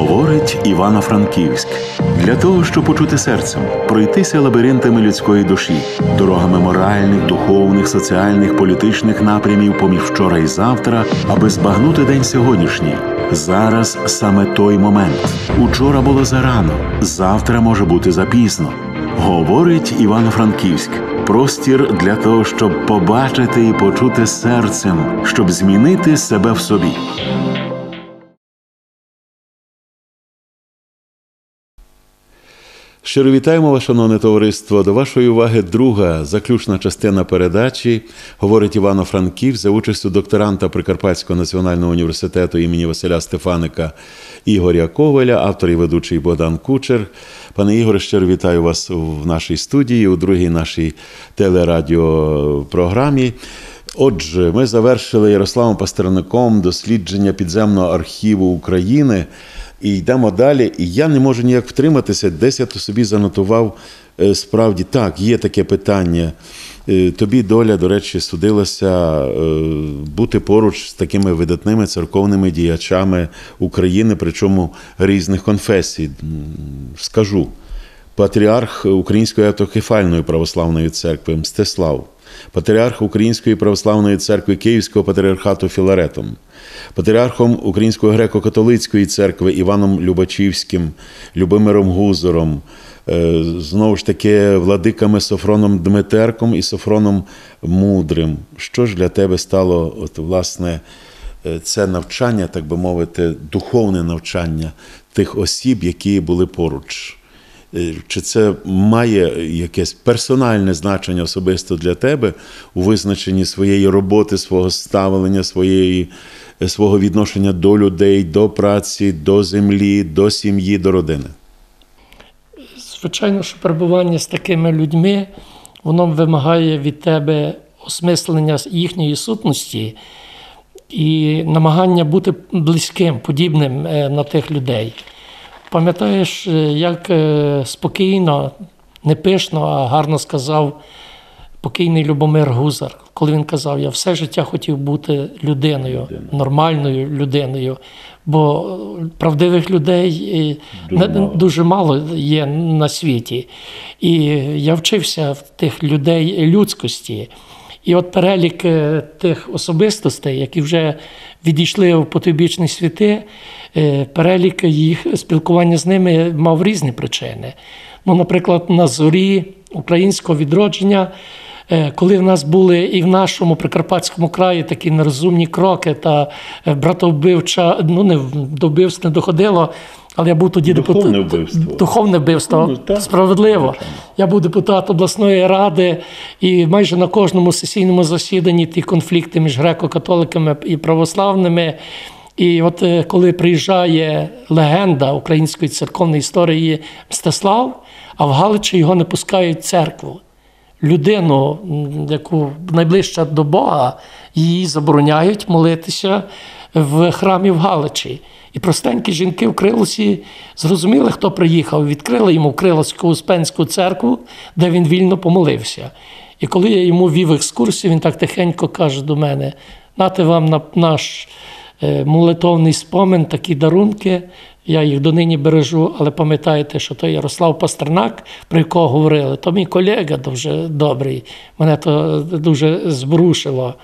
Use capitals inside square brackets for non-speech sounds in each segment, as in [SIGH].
Говорить Івано-Франківськ для того, щоб почути серцем, пройтися лабіринтами людської душі, дорогами моральних, духовних, соціальних, політичних напрямів поміж вчора і завтра, аби збагнути день сьогоднішній. Зараз саме той момент. Учора було зарано, завтра може бути запізно. Говорить Івано-Франківськ. Простір для того, щоб побачити і почути серцем, щоб змінити себе в собі. Щиро вітаємо вас, шановне товариство. До вашої уваги друга заключна частина передачі говорить Івано-Франків за участю докторанта Прикарпатського національного університету імені Василя Стефаника Ігоря Коваля, автор і ведучий Богдан Кучер. Пане Ігоре, щиро вітаю вас в нашій студії, у другій нашій телерадіопрограмі. Отже, ми завершили Ярославом Пастерником дослідження підземного архіву України. І йдемо далі. І я не можу ніяк втриматися. Десь я то собі занотував е, справді так, є таке питання. Е, тобі доля, до речі, судилася е, бути поруч з такими видатними церковними діячами України, причому різних конфесій. Скажу, патріарх Української автокефальної православної церкви Мстислав, патріарх Української православної церкви Київського патріархату Філаретом патріархом Української греко-католицької церкви Іваном Любачівським, Любомиром Гузором, е, знову ж таки, владиками Софроном Дмитерком і Софроном Мудрим. Що ж для тебе стало, от, власне, е, це навчання, так би мовити, духовне навчання тих осіб, які були поруч? Е, чи це має якесь персональне значення особисто для тебе у визначенні своєї роботи, свого ставлення, своєї свого відношення до людей, до праці, до землі, до сім'ї, до родини? Звичайно, що перебування з такими людьми воно вимагає від тебе осмислення їхньої сутності і намагання бути близьким, подібним е, на тих людей. Пам'ятаєш, е, як е, спокійно, не пишно, а гарно сказав покійний Любомир Гузар, коли він казав, я все життя хотів бути людиною, Людина. нормальною людиною. Бо правдивих людей дуже мало. дуже мало є на світі. І я вчився в тих людей людськості. І от перелік е, тих особистостей, які вже відійшли в потойбічні світи, е, перелік їх спілкування з ними мав різні причини. Ну, Наприклад, на зорі українського відродження. Е, коли в нас були і в нашому Прикарпатському краї такі нерозумні кроки та е, братовбивча, ну не до вбивств не доходило. Але я був тоді духовне депутат, вбивство. Духовне вбивство ну, так, справедливо. Звичайно. Я був депутат обласної ради, і майже на кожному сесійному засіданні ті конфлікти між греко-католиками і православними. І от е, коли приїжджає легенда української церковної історії Мстислав, а в Галичі його не пускають в церкву людину, яку найближча до Бога, її забороняють молитися в храмі в Галичі. І простенькі жінки в Крилосі зрозуміли, хто приїхав, відкрили йому Крилоську Успенську церкву, де він вільно помолився. І коли я йому вів екскурсію, він так тихенько каже до мене: нате вам на наш е, молитовний спомин, такі дарунки. Я їх донині бережу, але пам'ятаєте, що той Ярослав Пастернак, про якого говорили, то мій колега дуже добрий. Мене то дуже збрушило.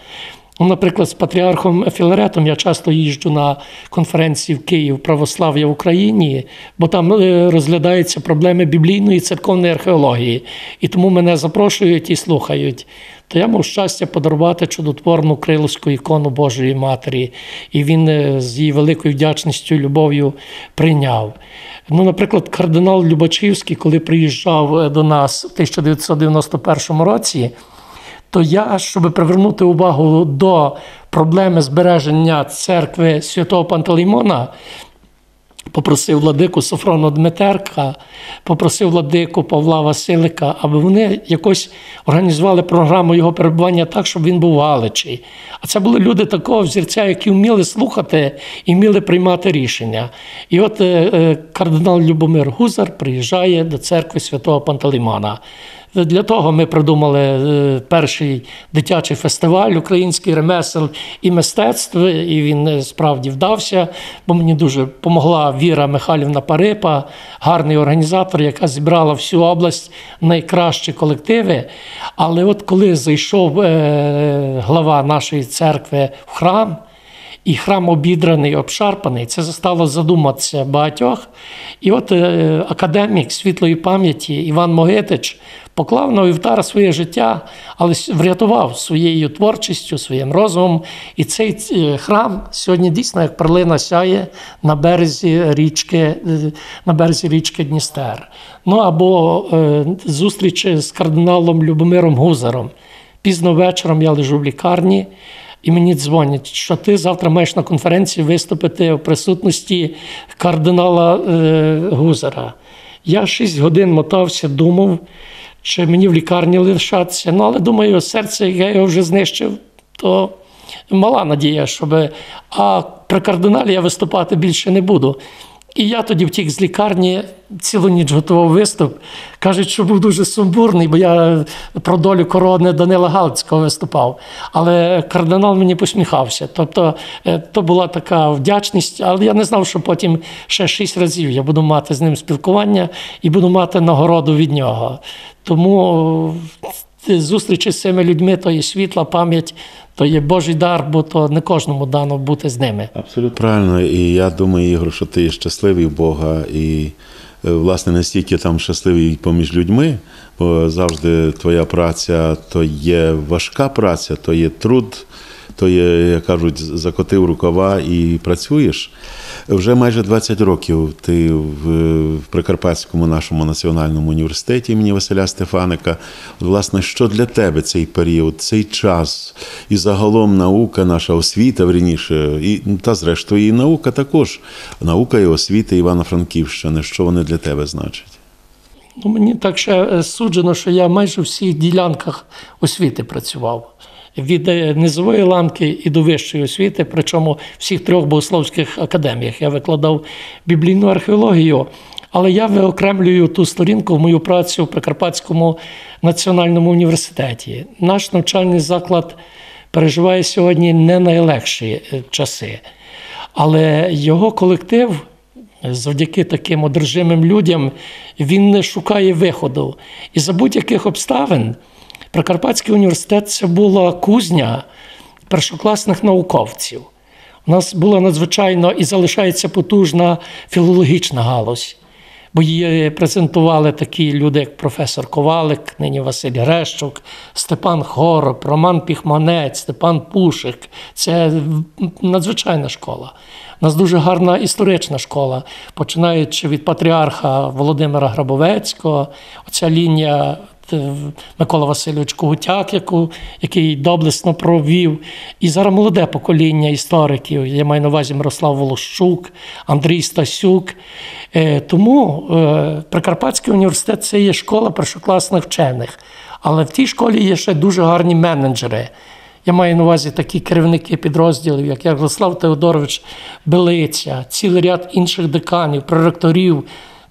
Ну, Наприклад, з патріархом Філаретом я часто їжджу на конференції в Київ православ'я в Україні, бо там е, розглядаються проблеми біблійної церковної археології. І тому мене запрошують і слухають. То я мав щастя подарувати чудотворну криловську ікону Божої Матері, і він е, з її великою вдячністю і любов'ю прийняв. Ну, Наприклад, кардинал Любачівський, коли приїжджав е, до нас в 1991 році то я, щоб привернути увагу до проблеми збереження церкви святого Пантелеймона, попросив владику Софрону Дмитерка, попросив владику Павла Василика, аби вони якось організували програму його перебування так, щоб він був в Галичі. А це були люди такого взірця, які вміли слухати і вміли приймати рішення. І от е, е, кардинал Любомир Гузар приїжджає до церкви святого Пантелеймона Для того ми придумали е, перший дитячий фестиваль український ремесел і мистецтв, і він е, справді вдався, бо мені дуже допомогла Віра Михайлівна Парипа, гарний організатор, яка зібрала всю область найкращі колективи. Але от коли зайшов е, глава нашої церкви в храм, і храм обідраний, обшарпаний, це застало задуматися багатьох. І от е, академік світлої пам'яті Іван Могитич поклав на вівтар своє життя, але врятував своєю творчістю, своїм розумом. І цей е, храм сьогодні дійсно як перлина сяє на березі річки, е, на березі річки Дністер. Ну або зустріч з кардиналом Любомиром Гузаром. Пізно вечором я лежу в лікарні. І мені дзвонять, що ти завтра маєш на конференції виступити в присутності кардинала е, Гузера. Я 6 годин мотався, думав, чи мені в лікарні лишатися. Ну, але думаю, серце, я його вже знищив, то мала надія, щоб. А при кардиналі я виступати більше не буду. І я тоді втік з лікарні, цілу ніч готував виступ. Кажуть, що був дуже сумбурний, бо я про долю корони Данила Галицького виступав. Але кардинал мені посміхався. Тобто е, то була така вдячність, але я не знав, що потім ще шість разів я буду мати з ним спілкування і буду мати нагороду від нього. Тому е, зустрічі з цими людьми то є світла пам'ять, то є Божий дар, бо то не кожному дано бути з ними. Абсолютно правильно. І я думаю, Ігор, що ти щасливий Бога і. е, Власне, настільки там щасливий поміж людьми, бо завжди твоя праця то є важка праця, то є труд, то є, як кажуть, закотив рукава і працюєш. Вже майже 20 років ти в, Прикарпатському нашому національному університеті імені Василя Стефаника. От, Власне, що для тебе цей період, цей час, і загалом наука, наша освіта, вірніше, і ну, та зрештою, і наука також. Наука і освіта Івано-Франківщини. Що вони для тебе значать? Ну, мені так ще е, суджено, що я майже в всіх ділянках освіти працював. Від е, низової ланки і до вищої освіти, причому в всіх трьох богословських академіях. Я викладав біблійну археологію, але я виокремлюю ту сторінку в мою працю в Прикарпатському національному університеті. Наш навчальний заклад переживає сьогодні не найлегші е, часи, але його колектив завдяки таким одержимим людям він не шукає виходу. І за будь-яких обставин Прикарпатський університет це була кузня першокласних науковців. У нас була надзвичайно і залишається потужна філологічна галузь. Бо її презентували такі люди, як професор Ковалик, нині Василь Грещук, Степан Хороб, Роман Піхманець, Степан Пушик. Це надзвичайна школа. У нас дуже гарна історична школа, починаючи від патріарха Володимира Грабовецького, оця лінія Микола Васильович Когутяк, яку, який доблесно провів. І зараз молоде покоління істориків. Я маю на увазі Мирослав Волощук, Андрій Стасюк. Е, Тому е, Прикарпатський університет це є школа першокласних вчених. Але в тій школі є ще дуже гарні менеджери. Я маю на увазі такі керівники підрозділів, як Ярослав Теодорович Белиця, цілий ряд інших деканів, проректорів,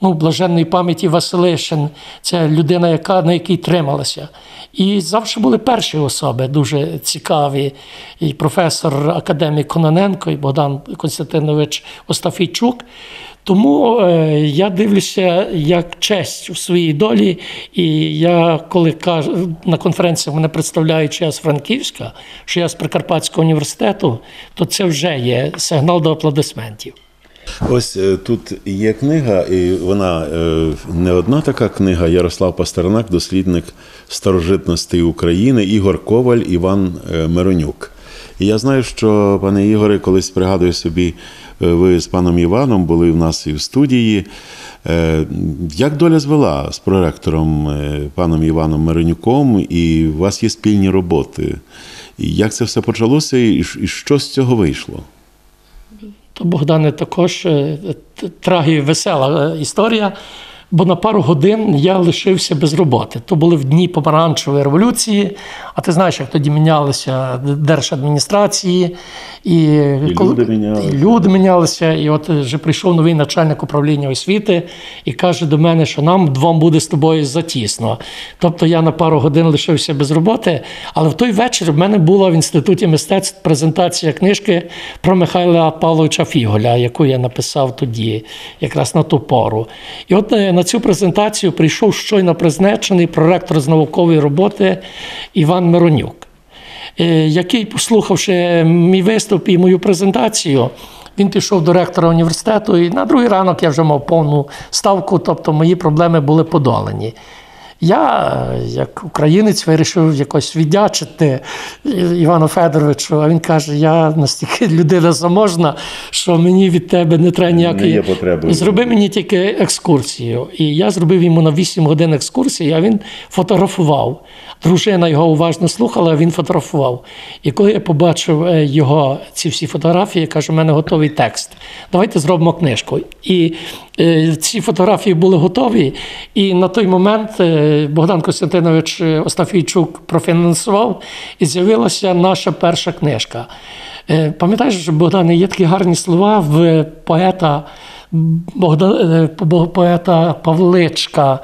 ну, блаженної пам'яті Василишин, це людина, яка, на якій трималася. І завжди були перші особи дуже цікаві. І професор академік Кононенко, і Богдан Константинович Остафійчук. Тому е, я дивлюся як честь у своїй долі. І я, коли кажу на конференціях мене представляють, що я з Франківська, що я з Прикарпатського університету, то це вже є сигнал до аплодисментів. Ось е, тут є книга, і вона е, не одна така книга. Ярослав Пастернак, дослідник старожитностей України, Ігор Коваль, Іван е, Миронюк. І я знаю, що, пане Ігоре, колись пригадую собі, ви з паном Іваном були в нас і в студії. Як доля звела з проректором паном Іваном Миронюком, і у вас є спільні роботи? Як це все почалося, і що з цього вийшло? То Богдане також е, трагі весела е, історія. Бо на пару годин я лишився без роботи. То були в дні помаранчевої революції, а ти знаєш, як тоді мінялися держадміністрації, і, І люди мінялися. і люди мінялися. І от вже прийшов новий начальник управління освіти і каже до мене, що нам двом буде з тобою затісно. Тобто я на пару годин лишився без роботи, але в той вечір в мене була в інституті мистецтв презентація книжки про Михайла Павловича Фіголя, яку я написав тоді, якраз на ту пору. І от е, на цю презентацію прийшов щойно призначений проректор з наукової роботи Іван Миронюк е, який, послухавши мій виступ і мою презентацію, він пішов до ректора університету, і на другий ранок я вже мав повну ставку, тобто мої проблеми були подолані. Я, як українець, вирішив якось віддячити Івану Федоровичу, а він каже: я настільки [LAUGHS] людина заможна, що мені від тебе не треба ніякої. потреби. Зроби мені тільки екскурсію. І я зробив йому на 8 годин екскурсії, а він фотографував. Дружина його уважно слухала, а він фотографував. І коли я побачив е, його ці всі фотографії, я кажу, у мене готовий текст. Давайте зробимо книжку. І ці фотографії були готові. І на той момент е, Богдан Костянтинович Остафійчук профінансував, і з'явилася наша перша книжка. Е, Пам'ятаєш, Богдане, є такі гарні слова в поета Богдан, е, поета Павличка.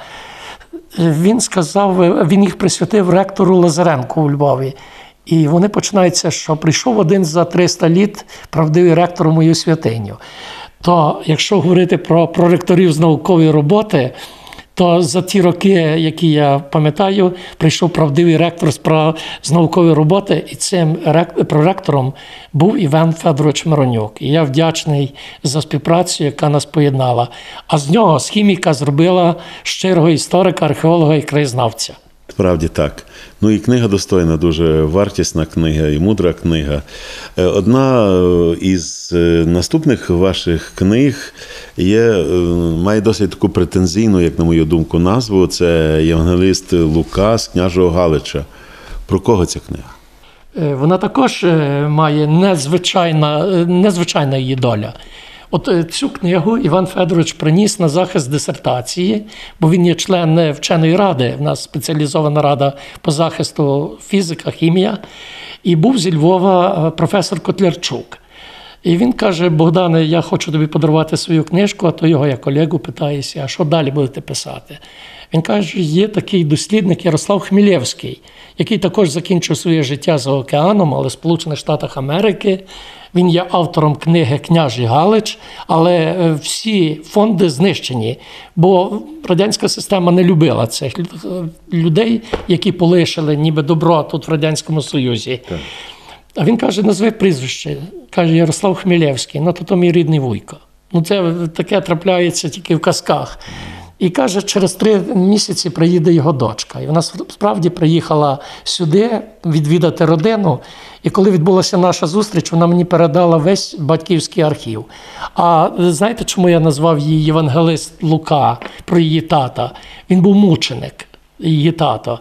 Він сказав, е, він їх присвятив ректору Лазаренку у Львові. І вони починаються, що прийшов один за 300 літ правдивий ректор мою святиню. То, якщо говорити про проректорів з наукової роботи, то за ті роки, які я пам'ятаю, прийшов правдивий ректор з, пра- з наукової роботи, і цим рек- проректором був Іван Федорович Миронюк. І я вдячний за співпрацю, яка нас поєднала. А з нього з хіміка зробила щирого історика, археолога і краєзнавця. Справді так. Ну і книга достойна, дуже вартісна книга і мудра книга. Е, Одна е, із е, наступних ваших книг є, має досить таку претензійну, як на мою думку, назву. Це Євангелист Лука з княжого Галича. Про кого ця книга? Вона також має незвичайна, незвичайна її доля. От е, цю книгу Іван Федорович приніс на захист дисертації, бо він є член е, вченої ради. В нас спеціалізована рада по захисту фізика, хімія. І був зі Львова е, професор Котлярчук. І він каже: Богдане, я хочу тобі подарувати свою книжку, а то його я колегу питаюся, а що далі будете писати? Він каже: є такий дослідник Ярослав Хмілєвський, який також закінчив своє життя за океаном, але в Сполучених Штатах Америки. Він є автором книги Княжий Галич, але е, всі фонди знищені, бо радянська система не любила цих людей, які полишили ніби добро тут в Радянському Союзі. А він каже: назви прізвище. Каже Ярослав Хмілєвський, ну то то мій рідний вуйко. Ну, це таке трапляється тільки в казках. І каже, через три місяці приїде його дочка. І вона справді приїхала сюди відвідати родину. І коли відбулася наша зустріч, вона мені передала весь батьківський архів. А знаєте, чому я назвав її Євангелист Лука про її тата? Він був мученик її тато.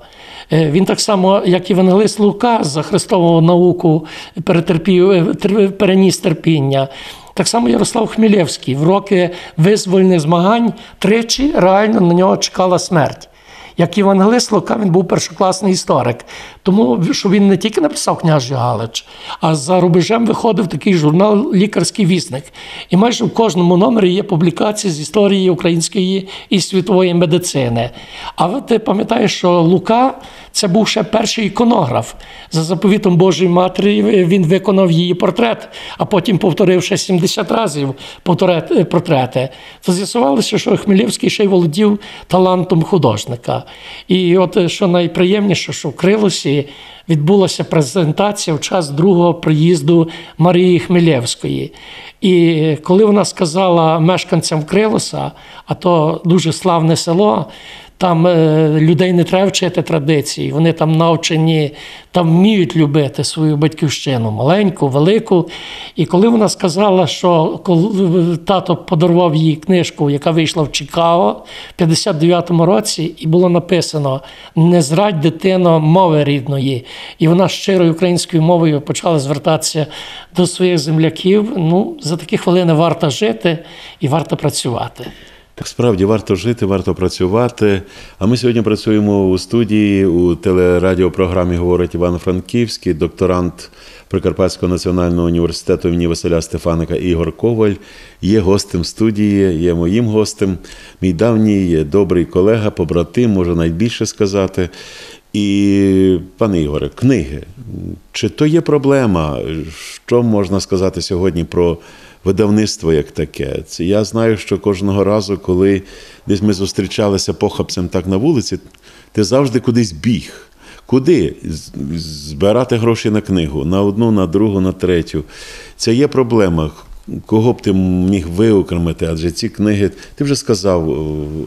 Е, Він так само, як Євангелист Лука, за Христову науку перетерпів, е, переніс терпіння. Так само Ярослав Хмілєвський в роки визвольних змагань тричі реально на нього чекала смерть. Як Євангелист Лука, він був першокласний історик. Тому що він не тільки написав княжий Галич, а за рубежем виходив такий журнал Лікарський вісник. І майже в кожному номері є публікації з історії української і світової медицини. А ти пам'ятаєш, що Лука це був ще перший іконограф. За заповітом Божої Матері він виконав її портрет, а потім повторив ще 70 разів портрети. То з'ясувалося, що Хмелівський ще й володів талантом художника. І от е, що найприємніше, що в Крилосі відбулася презентація в час другого приїзду Марії Хмілєвської. І коли вона сказала мешканцям Крилоса, а то дуже славне село, там е, людей не треба вчити традиції, вони там навчені, там вміють любити свою батьківщину, маленьку, велику. І коли вона сказала, що коли тато подарував їй книжку, яка вийшла в Чикаго в 59-му році, і було написано: Не зрадь дитино мови рідної. І вона щирою українською мовою почала звертатися до своїх земляків. Ну, за такі хвилини варто жити і варто працювати. Справді варто жити, варто працювати. А ми сьогодні працюємо у студії у телерадіопрограмі Говорить Івано-Франківський, докторант Прикарпатського національного університету імені Василя Стефаника Ігор Коваль є гостем студії, є моїм гостем, мій давній добрий колега, побратим, можу найбільше сказати. І, пане Ігоре, книги. Чи то є проблема? Що можна сказати сьогодні про видавництво як таке? Це я знаю, що кожного разу, коли десь ми зустрічалися похапцем так на вулиці, ти завжди кудись біг. Куди збирати гроші на книгу? На одну, на другу, на третю. Це є проблема. Кого б ти міг виокремити? Адже ці книги, ти вже сказав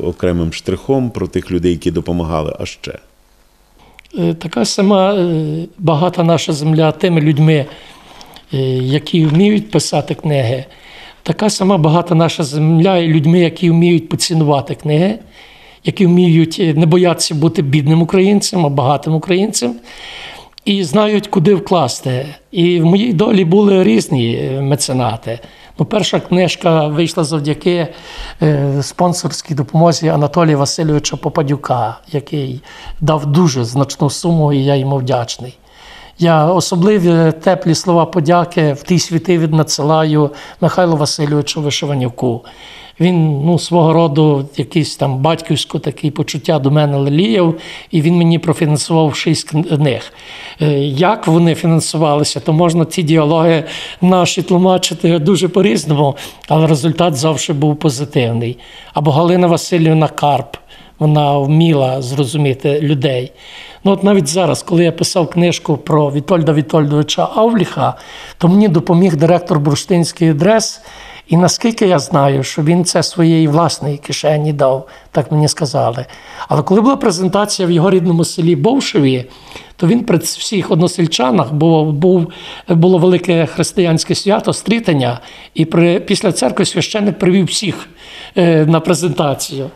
окремим штрихом про тих людей, які допомагали, а ще. Е, Така сама е, багата наша земля тими людьми, е, які вміють писати книги. Така сама багата наша земля і людьми, які вміють поцінувати книги, які вміють е, не боятися бути бідним українцем, а багатим українцем, і знають, куди вкласти. І в моїй долі були різні е, меценати. Ну, перша книжка вийшла завдяки е, спонсорській допомозі Анатолія Васильовича Попадюка, який дав дуже значну суму, і я йому вдячний. Я особливі теплі слова подяки в ті світи віднадсилаю Михайлу Васильовичу Вишиванюку. Він ну, свого роду якийсь там батьківсько такі почуття до мене леліяв, і він мені профінансував шість книг. Е, Як вони фінансувалися, то можна ці діалоги наші тлумачити дуже по-різному, але результат завжди був позитивний. Або Галина Васильівна Карп. Вона вміла зрозуміти людей. Ну, от навіть зараз, коли я писав книжку про Вітольда Вітольдовича Авліха, то мені допоміг директор бурштинської адрес. І наскільки я знаю, що він це своєї власної кишені дав, так мені сказали. Але коли була презентація в його рідному селі Бовшеві, то він при всіх односельчанах був, був, було велике християнське свято стрітання, і при, після церкви священник привів всіх е, на презентацію.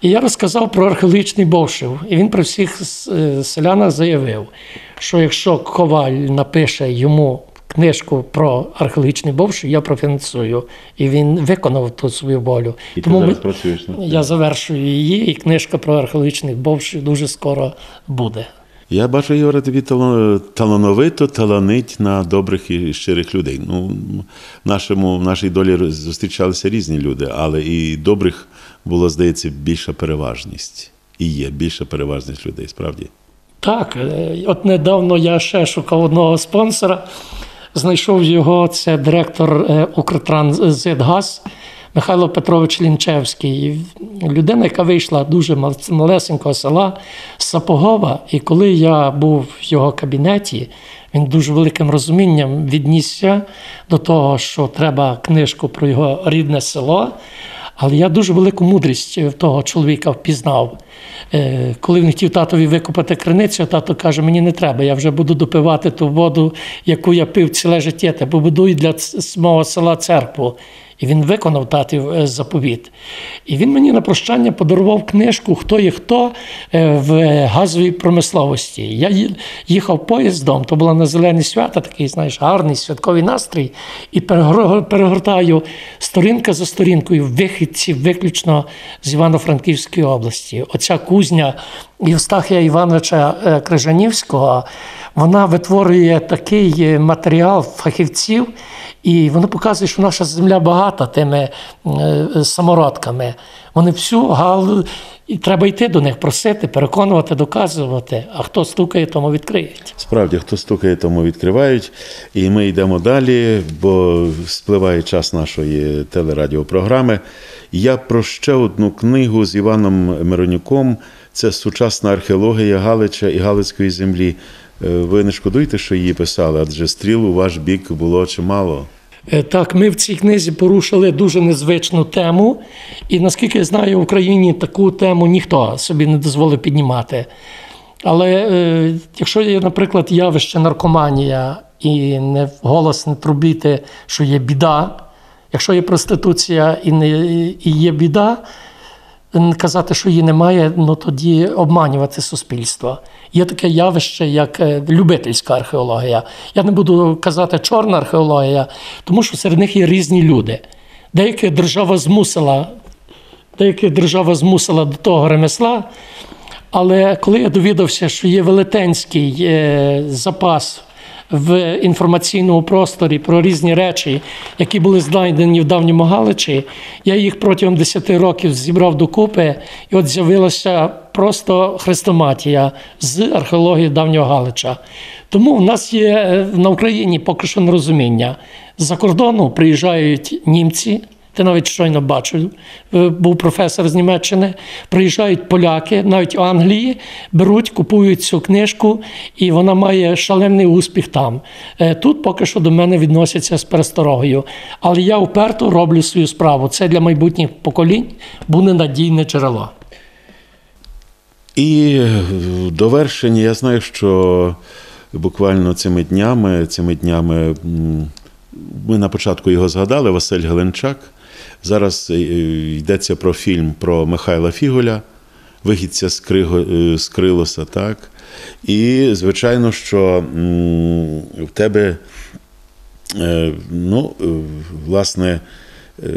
І я розказав про археологічний Бовшив. І він при всіх е, селянах заявив, що якщо Коваль напише йому книжку про археологічний Бовшив, я профінансую. І він виконав ту свою волю. І ти зараз працюєш над цим? я завершую її, і книжка про археологічний Бовшив дуже скоро буде. Я бачу, Ігоре, тобі талановито таланить на добрих і щирих людей. Ну, в, нашому, в нашій долі зустрічалися різні люди, але і добрих було, здається, більша переважність. І є більша переважність людей, справді. Так, е, от недавно я ще шукав одного спонсора, знайшов його, це директор е, Укртрансзитгаз Михайло Петрович Лінчевський. Людина, яка вийшла дуже мал- малесенького села Сапогова. І коли я був в його кабінеті, він дуже великим розумінням віднісся до того, що треба книжку про його рідне село. Але я дуже велику мудрість того чоловіка впізнав. Е, Коли він хотів татові викопати криницю, тато каже: мені не треба, я вже буду допивати ту воду, яку я пив ціле життя, та побудую для мого села церкву. І він виконав татів е, заповіт. І він мені на прощання подарував книжку Хто є хто е, в газовій промисловості. Я їхав поїздом, то була на зелені свята, такий, знаєш, гарний святковий настрій, і перегортаю сторінка за сторінкою вихідців виключно з Івано-Франківської області. Оця кузня Євстахія Івановича е, Крижанівського, вона витворює такий е, матеріал фахівців, і воно показує, що наша земля багата тими е, самородками. Вони всю галу, і треба йти до них, просити, переконувати, доказувати. А хто стукає, тому відкриють. Справді, хто стукає, тому відкривають. І ми йдемо далі, бо спливає час нашої телерадіопрограми. Я про ще одну книгу з Іваном Миронюком. Це сучасна археологія Галича і Галицької землі. Е, Ви не шкодуєте, що її писали, адже стріл у ваш бік було чимало. Е, Так, ми в цій книзі порушили дуже незвичну тему, і наскільки я знаю, в Україні таку тему ніхто собі не дозволив піднімати. Але е, якщо є, наприклад, явище наркоманія і не голос не трубіти, що є біда, якщо є проституція і, не, і є біда, казати, що її немає, ну тоді обманювати суспільство. Є таке явище, як е, любительська археологія. Я не буду казати чорна археологія, тому що серед них є різні люди. Деякі держава змусила деяких держава змусила до того ремесла. Але коли я довідався, що є велетенський е, запас в інформаційному просторі про різні речі, які були знайдені в давньому Галичі, я їх протягом 10 років зібрав докупи, і от з'явилася просто хрестоматія з археології давнього Галича. Тому в нас є е, на Україні поки що нерозуміння. З-за кордону приїжджають німці. Ти навіть щойно бачив, е, був професор з Німеччини. Приїжджають поляки, навіть в Англії беруть, купують цю книжку, і вона має шалений успіх там. Е, Тут поки що до мене відносяться з пересторогою. Але я вперто роблю свою справу. Це для майбутніх поколінь буде надійне джерело. І в довершення я знаю, що буквально цими днями, цими днями ми на початку його згадали, Василь Геленчак. Зараз е, йдеться про фільм про Михайла Фіголя, вихідця з, Криго, е, з Крилоса, так. І, звичайно, що в тебе, е, ну, е, власне, е,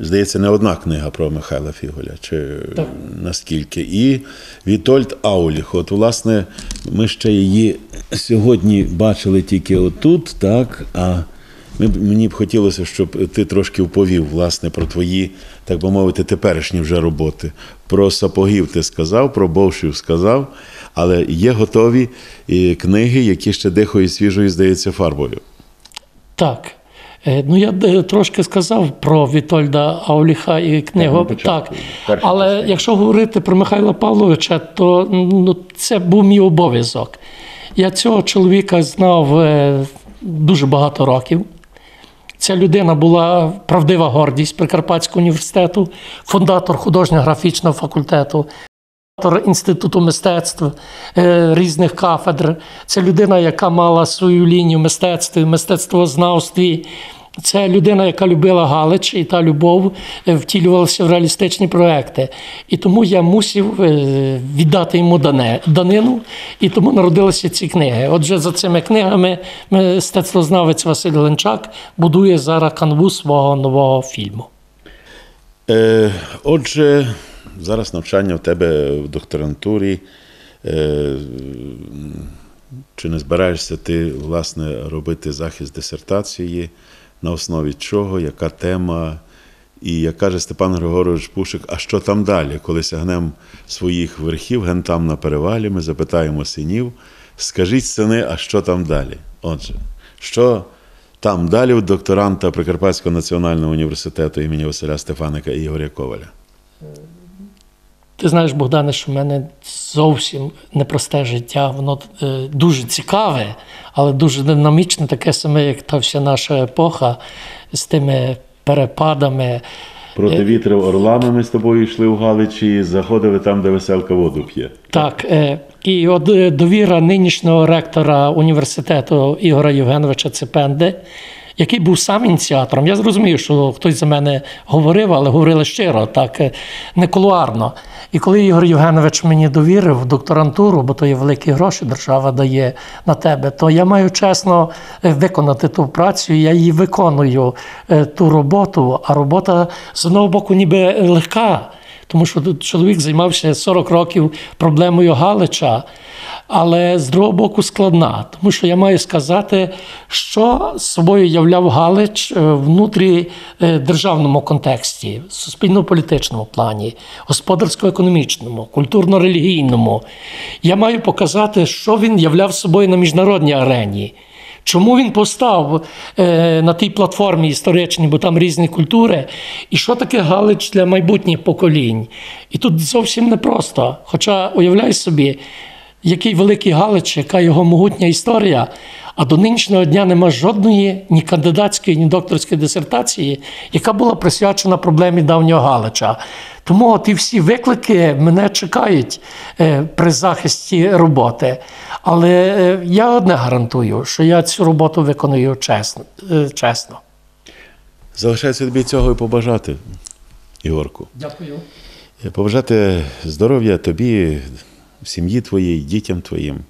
здається, не одна книга про Михайла Фіголя, чи Так. наскільки. І Вітольд Ауліх. От, власне, ми ще її сьогодні бачили тільки отут, так. А мені б хотілося, щоб ти трошки вповів, власне, про твої, так би мовити, теперішні вже роботи. Про сапогів ти сказав, про бовшів сказав, але є готові книги, які ще дихають свіжою, здається, фарбою. Так. Е, Ну, я е, трошки сказав про Вітольда Ауліха і книгу. початку, Так, але частина. якщо говорити про Михайла Павловича, то ну, це був мій обов'язок. Я цього чоловіка знав е, дуже багато років. Ця людина була правдива гордість Прикарпатського університету, фундатор художньо-графічного факультету, фундатор інституту мистецтв е, різних кафедр. Це людина, яка мала свою лінію мистецтві, мистецтвознавстві. Це людина, яка любила Галич, і та любов е, втілювалася в реалістичні проекти. І тому я мусив е, віддати йому дане, данину, і тому народилися ці книги. Отже, за цими книгами мистецтвознавець Василь Ленчак будує зараз канву свого нового фільму. Е, отже, зараз навчання в тебе в докторантурі. Е, чи не збираєшся ти, власне, робити захист дисертації? На основі чого, яка тема? І як каже Степан Григорович Пушик, а що там далі? Коли сягнемо своїх верхів, ген там на перевалі, ми запитаємо синів, скажіть сини, а що там далі? Отже, що там далі у докторанта Прикарпатського національного університету імені Василя Стефаника і Ігоря Коваля? Ти знаєш, Богдане, що в мене зовсім непросте життя. Воно е, дуже цікаве, але дуже динамічне, таке саме, як та вся наша епоха з тими перепадами. Проти вітрів орлами ми з тобою йшли у Галичі і заходили там, де веселка воду п'є. Так, е, і от е, довіра нинішнього ректора університету Ігора Євгеновича Цепенди, який був сам ініціатором. Я зрозумів, що хтось за мене говорив, але говорили щиро, так е, не кулуарно. І коли Ігор Євгенович мені довірив докторантуру, бо то є великі гроші, держава дає на тебе, то я маю чесно е, виконати ту працю. Я її виконую е, ту роботу, а робота з одного боку ніби легка. Тому що чоловік займався 40 років проблемою Галича, але з другого боку складна. Тому що я маю сказати, що собою являв Галич е, внутрі е, державному контексті, суспільно-політичному плані, господарсько-економічному, культурно-релігійному. Я маю показати, що він являв собою на міжнародній арені. Чому він постав е, на тій платформі історичній, бо там різні культури, і що таке Галич для майбутніх поколінь? І тут зовсім непросто. Хоча уявляй собі, який великий Галич, яка його могутня історія, а до нинішнього дня нема жодної ні кандидатської, ні докторської дисертації, яка була присвячена проблемі давнього Галича. Тому ті всі виклики мене чекають е, при захисті роботи. Але е, я одне гарантую, що я цю роботу виконую чесно. е, чесно. Залишається тобі цього і побажати, Ігорку. Дякую. Побажати здоров'я тобі, сім'ї твоїй, дітям твоїм.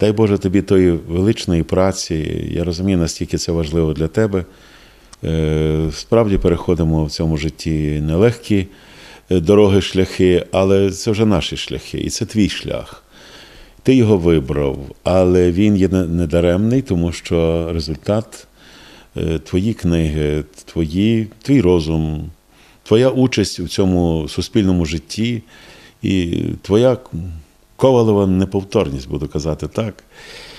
Дай Боже тобі тої величної праці. Я розумію, наскільки це важливо для тебе. Е, Справді переходимо в цьому житті нелегкі е, дороги, шляхи, але це вже наші шляхи, і це твій шлях. Ти його вибрав, але він є недаремний, тому що результат е, твої книги, твої, твій розум, твоя участь у цьому суспільному житті і твоя ковалева неповторність, буду казати так.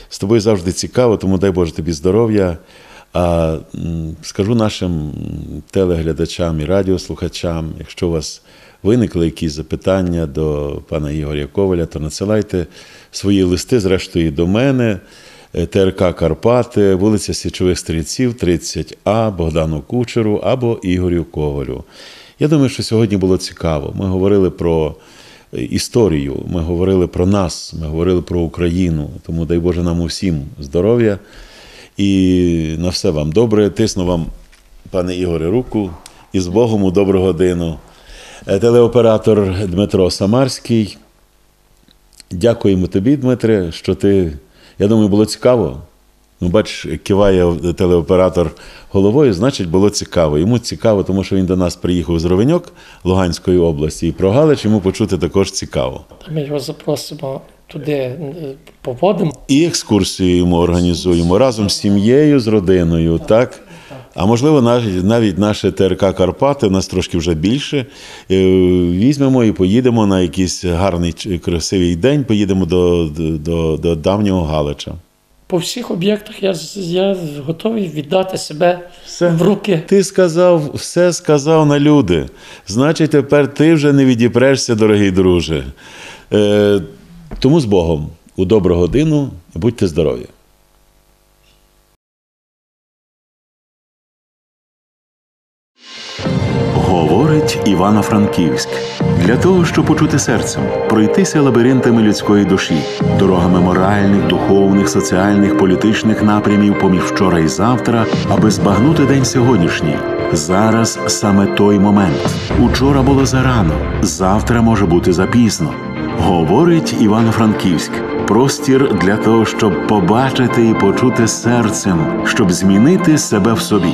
З тобою завжди цікаво, тому дай Боже тобі здоров'я. А скажу нашим телеглядачам і радіослухачам, якщо у вас виникли якісь запитання до пана Ігоря Коваля, то надсилайте свої листи, зрештою, до мене. Е, ТРК Карпати, вулиця Січових Стрільців, 30А, Богдану Кучеру або Ігорю Ковалю. Я думаю, що сьогодні було цікаво. Ми говорили про історію, ми говорили про нас, ми говорили про Україну. Тому дай Боже нам усім здоров'я і на все вам добре. Тисну вам, пане Ігоре, руку і з Богом у добру годину. Е, Телеоператор Дмитро Самарський. Дякуємо тобі, Дмитре, що ти. Я думаю, було цікаво. Ну, бач, киває телеоператор головою, значить, було цікаво. Йому цікаво, тому що він до нас приїхав з Ровеньок Луганської області, і про Галич йому почути також цікаво. Ми його запросимо туди, е, поводимо. І екскурсію йому організуємо разом з сім'єю, з родиною, так? А можливо, навіть, навіть наше ТРК Карпати, у нас трошки вже більше. е, Візьмемо і поїдемо на якийсь гарний красивий день, поїдемо до, до, до давнього Галича. По всіх об'єктах я, я готовий віддати себе Все. в руки. Ти сказав, все сказав на люди. Значить, тепер ти вже не відіпрешся, дорогий друже. Е, тому з Богом у добру годину будьте здорові. Івано-Франківськ для того, щоб почути серцем, пройтися лабіринтами людської душі, дорогами моральних, духовних, соціальних, політичних напрямів поміж вчора і завтра, аби збагнути день сьогоднішній. Зараз саме той момент. Учора було зарано, завтра може бути запізно. Говорить Івано-Франківськ. Простір для того, щоб побачити і почути серцем, щоб змінити себе в собі.